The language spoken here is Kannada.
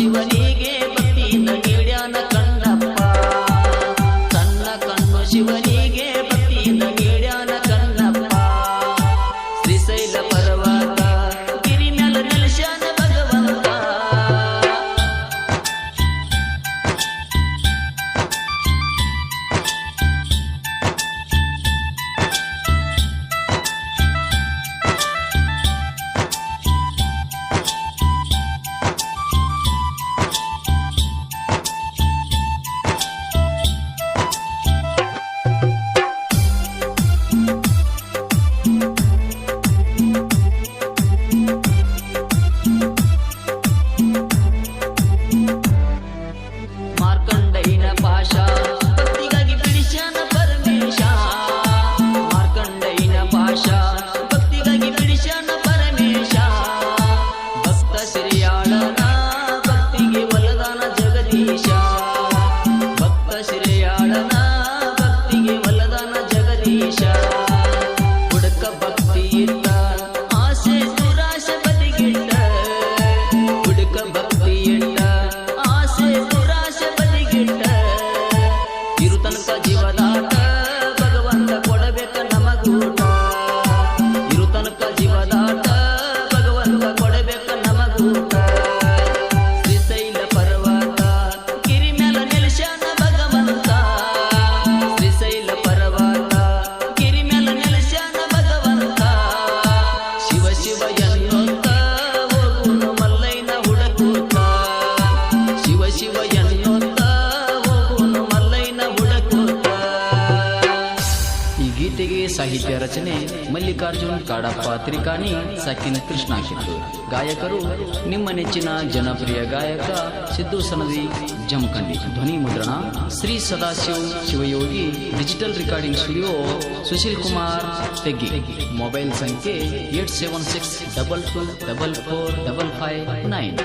ಶಿವನಿಗೆ ಭಕ್ತಿಯಿಂದ ಗಿಡ್ಯಾನ ಕಣ್ಣಪ್ಪ. ಸಣ್ಣ ಕಣ್ಣು ಶಿವನಿಗೆ ಭಕ್ತಿಯಿಂದ ಗಿಡ್ಯಾನ ಕಣ್ಣಪ್ಪ. ಶ್ರೀಶೈಲ ಪರವ जीवदाता ಸಾಹಿತ್ಯ ರಚನೆ ಮಲ್ಲಿಕಾರ್ಜುನ್ ಕಾಡಪ್ಪ ತ್ರಿಕಾಣಿ ಸಕಿನ್ ಕೃಷ್ಣ ಗಾಯಕರು ನಿಮ್ಮ ನೆಚ್ಚಿನ ಜನಪ್ರಿಯ ಗಾಯಕ ಸಿದ್ದು ಸನದಿ, ಜಮಖಂಡಿ. ಧ್ವನಿ ಮುದ್ರಣ Shri Sadashiv Shivayogi, digital recording studio Sushil Kumar Teggi. Mobile ಸಂಖ್ಯೆ eight seven six double two double four double five nine.